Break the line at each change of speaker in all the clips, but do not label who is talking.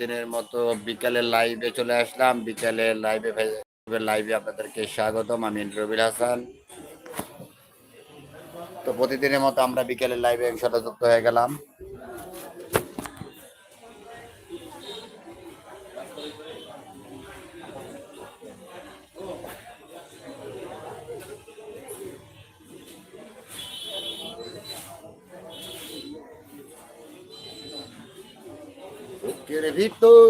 দিনের মতো বিকালে লাইভে চলে আসলাম। বিকালে লাইভে লাইভে আপনাদেরকে স্বাগতম। আমি রবির হাসান। তো প্রতিদিনের মতো আমরা বিকেলের লাইভে একসাথে যুক্ত হয়ে গেলাম। বুকের ভিতর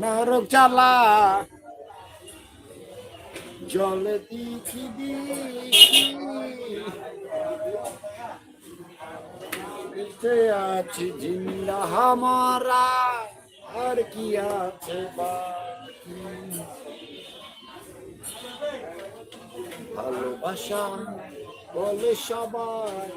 নরক জ্বালা। জলে দিকি বেঁচে আছি জিন্দা হামারা? আর কি আছে বাকি? ভালোবাসা বলে সবাই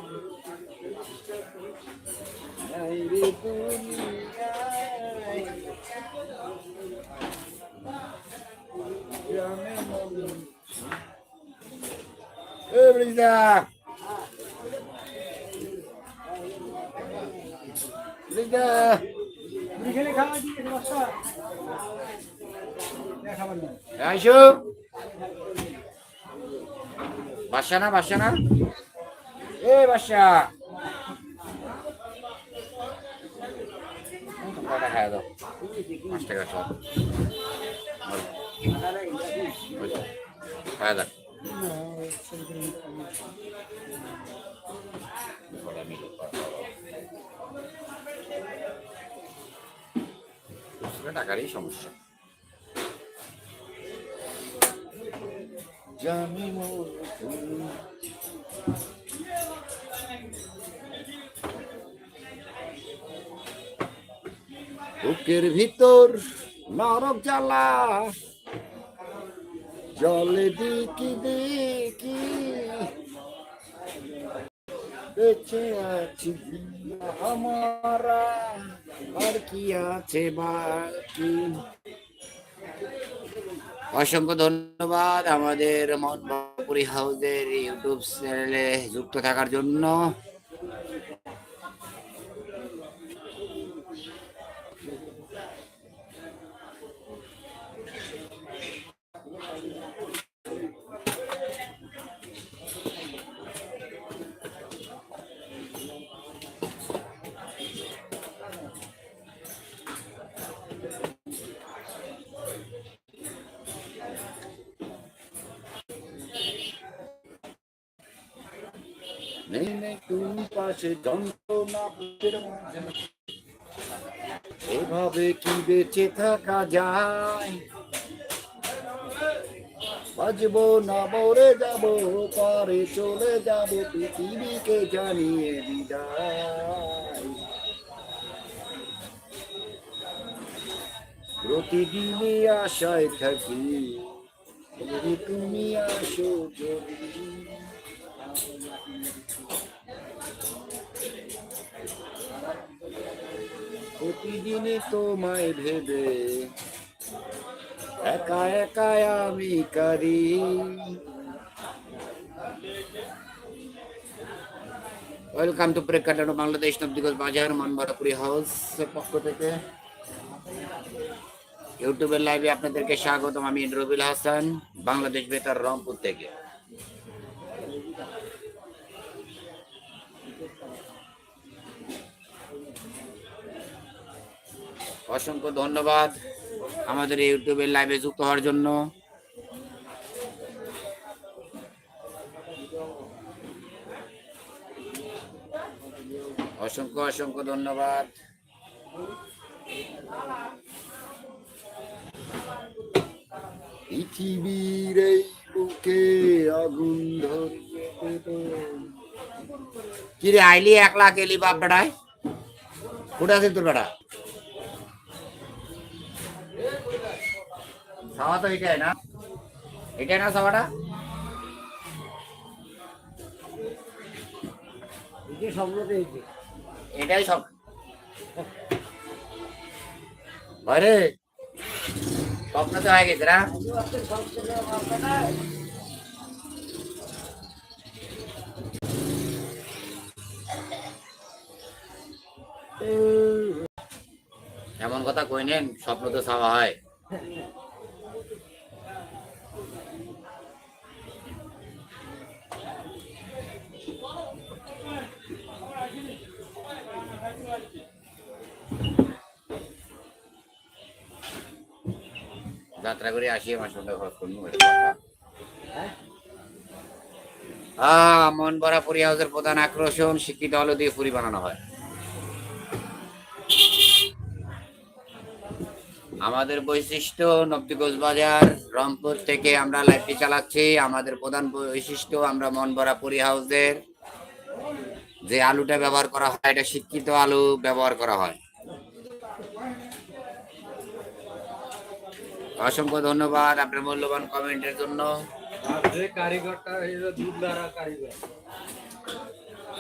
ব্রিজা ব্রিজা
এখানে খাওয়া দিয়েছে বাচ্চা খাবার না
আইসো। বাসা না বাসা না। এ বাসা। কটা খাওয়া দাও পাঁচ টাকা সব খাওয়া দাও টাকারই সমস্যা জানি বুকের ভিতর নরক জ্বালা। জলে দিকি দিকি বেঁচে আছি আমারা। আর কি আছে বাকি? অসংখ্য ধন্যবাদ আমাদের মনপুরি হাউজের ইউটিউব চ্যানেলে যুক্ত থাকার জন্য। নেই নেই তুমি পাশে এভাবে কি বেঁচে থাকা যায়? বাজবো না, মরে যাব, পরে চলে যাব, পৃথিবীকে জানিয়ে বিদায়। প্রতিদিনই আশায় থাকি তুমি আসো যদি। তোমায় ভেবে একা একা আমি ওয়েলকাম টু প্রেকাটানো বাংলাদেশ নবদিগজ বাজার মানবারাপুরি হাউস পক্ষ থেকে। ইউটিউবের লাইভে আপনাদেরকে স্বাগতম, আমি রবিল হাসান, বাংলাদেশ বেতার রংপুর থেকে। অসংখ্য ধন্যবাদ আমাদের এই ইউটিউবের লাইভে যুক্ত হওয়ার জন্য। অসংখ্য অসংখ্য ধন্যবাদ। পৃথিবীর এই বুকে আগুন ধরিয়ে দেবে কিরে আইলি এক লাখ এলি বাপ বেড়ায়? আছে তোর বেড়া? সাওয়া তো এটাই না? এটাই না সাওয়াটা? এটাই সব ঘরে স্বপ্ন তো হয়ে গেছে না? এমন কথা কই নেন স্বপ্ন তো চাওয়া হয়। যাত্রা করে, আসি, আমার সঙ্গে খরচ করব মন ভরা পুরি হাউসের প্রধান আকর্ষণ, শিক্ষিত আলো দিয়ে পুরি বানানো হয়। আমাদের বৈশিষ্ট্য নবদিগঞ্জ বাজার রংপুর থেকে আমরা লাইভটি চালাচ্ছি। আমাদের প্রধান বৈশিষ্ট্য, আমরা মন ভরা পুরি হাউসের যে আলুটা ব্যবহার করা হয়, এটা শিক্ষিত আলু ব্যবহার করা হয়। অসংখ্য ধন্যবাদ আপনার মূল্যবান কমেন্টের জন্য।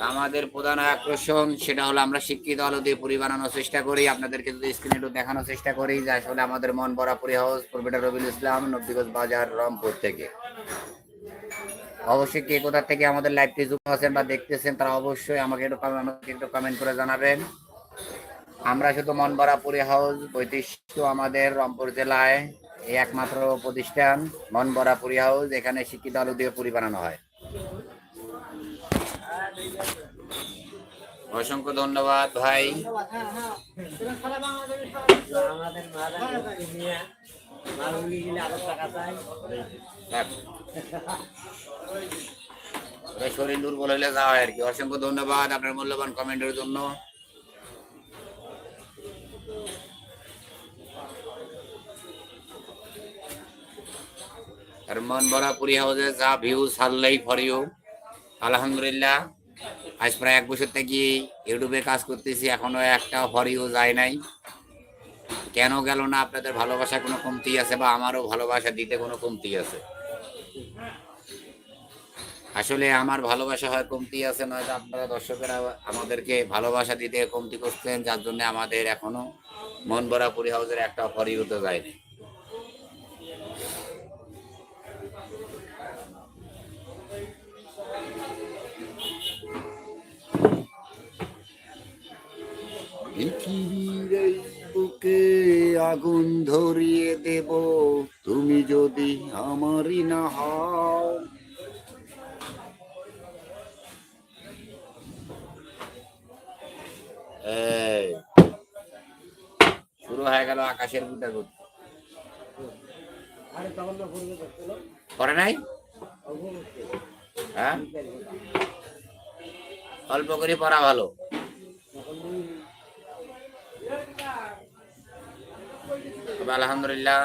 আমাদের প্রধান আকর্ষণ সেটা হলো আমরা শিক্ষিত আলো দিয়ে পুরি বানানোর চেষ্টা করি। আপনাদেরকে যদি স্ক্রিনে একটু দেখানোর চেষ্টা করি, যে আসলে আমাদের মন ভরা পুরি হাউস প্রফেটার রবিউল ইসলাম নবদিগঞ্জ বাজার, রংপুর থেকে। অবশ্যই কে কোথা থেকে আমাদের লাইভটি যুক্ত আছেন বা দেখতেছেন, তারা অবশ্যই আমাকে একটু আমাকে একটু কমেন্ট করে জানাবেন। আমরা শুধু মন ভরা পুরি হাউস বৈশিষ্ট্য আমাদের রংপুর জেলায়। এই একমাত্র প্রতিষ্ঠান মন ভরা পুরি হাউস, এখানে শিক্ষিত আলু দিয়ে পুরি বানানো হয়। অসংখ্য ধন্যবাদ ভাই। শরীর দুর্বল হলে যাওয়া আর কি। অসংখ্য ধন্যবাদ আপনার মূল্যবান কমেন্টের জন্য। আর মন ভরা পুরি হাউসে যা ভিউ ছাড়লেই ফর ইউ আলহামদুলিল্লাহ, আজ প্রায় এক বছর থেকে ইউটিউবে কাজ করতেছি, এখনও একটা ফর ইউ যায় নাই। কেন গেল না আপনাদের ভালোবাসা কোনো কমতি আছে বা আমারও ভালোবাসা দিতে কোনো কমতি আছে? আসলে আমার ভালোবাসা হয় কমতি আছে, নয়তো আপনারা দর্শকেরা আমাদেরকে ভালোবাসা দিতে কমতি করছেন, যার জন্য আমাদের এখনও মন ভরা পুরি হাউসের একটা অফারই হতে যায়নি। পৃথিবীর এই বুকে আগুন ধরিয়ে দেব। তুমি যদি আমারই না হও। শুরু হয়ে গেল আকাশের
করবে দেখল
করে নাই? হ্যাঁ? অল্প করে পড়া ভালো। তবে আলহামদুলিল্লাহ।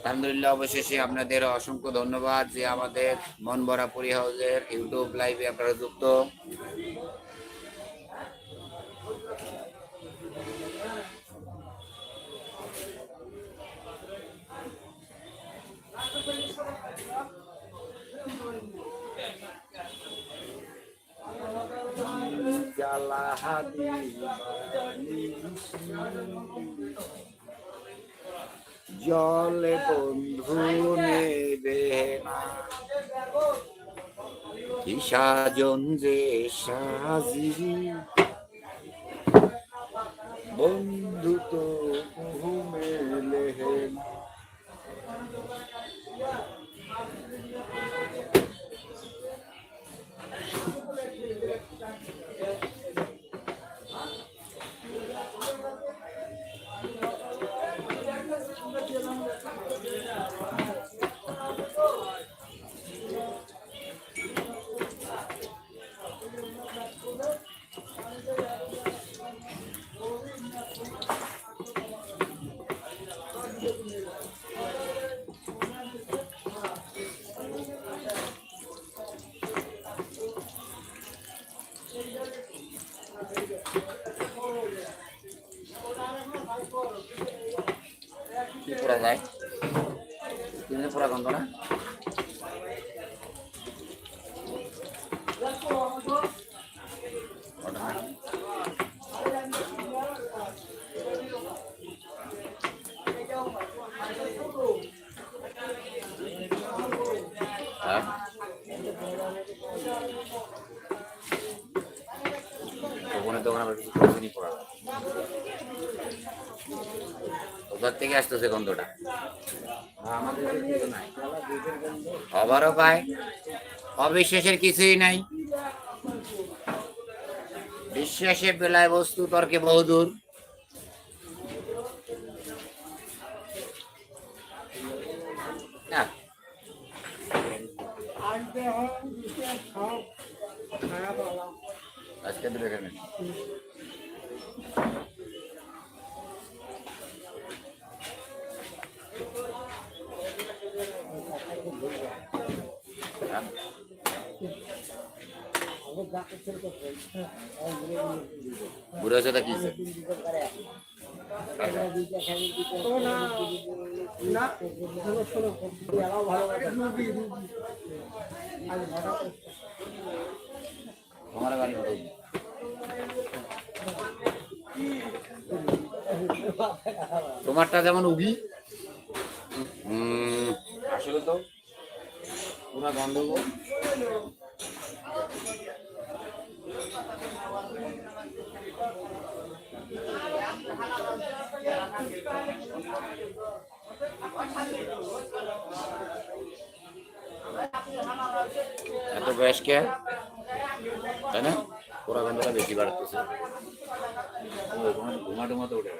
আলহামদুলিল্লাহ অবশেষে আপনাদের অসংখ্য ধন্যবাদ যে আমাদের মন ভরা পুরি হাউসের ইউটিউব লাইভে আপনারা যুক্ত। জলে বন্ধু নেবে না। সাজন যে সাজি। বন্ধু তো মেলে না। কি পড়া থেকে আসতেছে গন্ধটা। পায়। অবিশ্বাসের কিছুই নাই। বিশ্বাসে বেলায় বস্তু তর্কে বহুদূর। না, এখানে হ্যাঁ?
আগে যা করছিল তো বলছে আর ঘুরে ঘুরে
বুড়ো হচ্ছে তো কি হয়েছে?
দিন দিতে পারে এরা দুইটা খালি দিতে না শোনো শোনো এরাও ভালো লাগে রুবি রুবি
বাড়ি কোথায়? তোমারটা যেমন উগি। আসলে তো পুরা গন্ডগোল। এত বয়স কে? তাই না? পুরা গন্ধটা বেশি বাড়তেছে। ঘুমা টুমা তো উঠে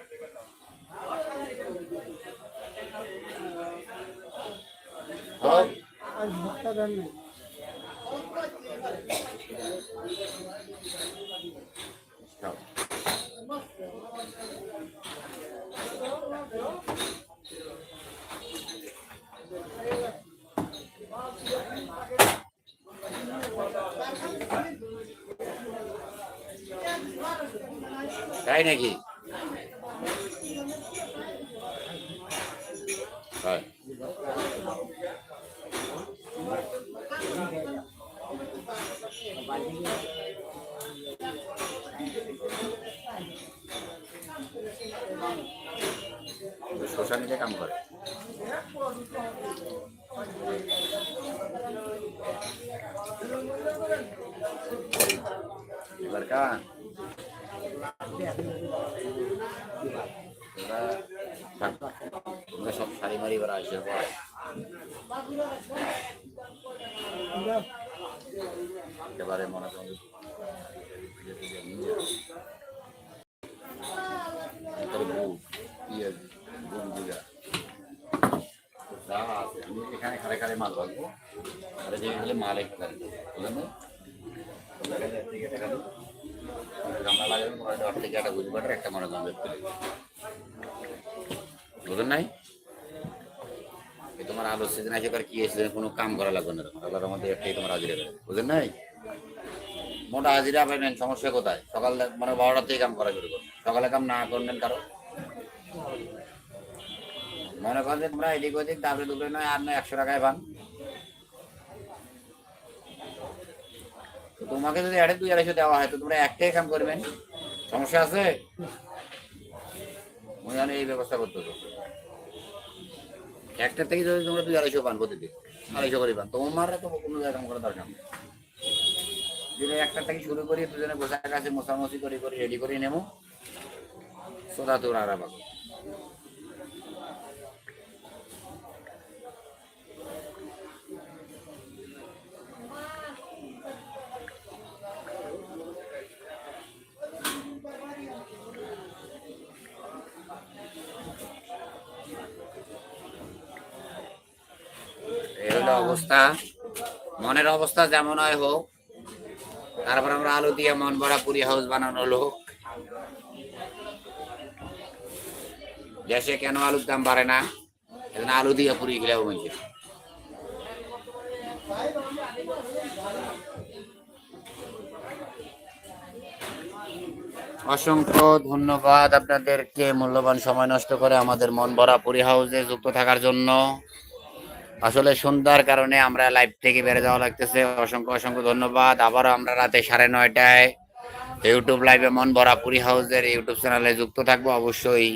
আজ ভুট্টা দেন না
খাও। তাই নাকি হয় শ্মশানিতে কাম করে এবার কান। তোমরা সব শাড়ি মারি এবার আসবে একেবারে মনে করুন ভিতরে বুট পিঁয়াজ বুট বুঝা যা আছে আমি এখানে খালে খালে মাল রাখব আর যে হলে মাল একটু রাখব বুঝলেন না তোমরা এখানে এক থেকে টাকা দিও গামলা একটা মনে করেন বুঝলেন তোমার আলোর সিজন আছে এবার কি এসে কোনো কাম করা লাগবে না আল্লাহর মধ্যে একটাই তোমার হাজিরা দেবে বুঝলেন নাই মোটা হাজিরা পাবেন সমস্যা কোথায় সকাল মানে বারোটার থেকে কাম করা শুরু করো সকালে কাম না করবেন কারও মনে করেন তোমরা এদিক ওদিক, তারপরে দুপুরে নয় আর নয়, একশো টাকায় পান। তো তোমাকে যদি আড়ে দুই আড়াইশো দেওয়া হয়, তো তোমরা একটাই কাম করবেন সমস্যা আছে? এই ব্যবস্থা করতে হবে। একটা থেকে যদি তোমরা দুই আড়াইশো পান প্রতিদিন, আড়াইশো করে পান, তোমার তো কোনো জায়গায় কাম করার দরকার দিনে একটা থেকে শুরু করি, দুজনে বসে কাছে মশামশি করে করে রেডি করে নেব সোদা তোর আর অবস্থা, মনের অবস্থা যেমন হয় হোক, তারপর আমরা আলু দিয়ে মন ভরা পুরি হাউস বানানো লোক। দেশে কেন আলুর দাম বাড়ে না? এখানে আলু দিয়ে পুরি খেলেও বলছে অসংখ্য ধন্যবাদ আপনাদেরকে, মূল্যবান সময় নষ্ট করে আমাদের মন ভরা পুরি হাউসে যুক্ত থাকার জন্য। আসলে সন্ধ্যার কারণে আমরা লাইভ থেকে বেড়ে যাওয়া লাগতেছে। অসংখ্য অসংখ্য ধন্যবাদ। আবারও আমরা রাতে সাড়ে নয়টায় ইউটিউব লাইভে মন বরাপুরি হাউসের ইউটিউব চ্যানেলে যুক্ত থাকব। অবশ্যই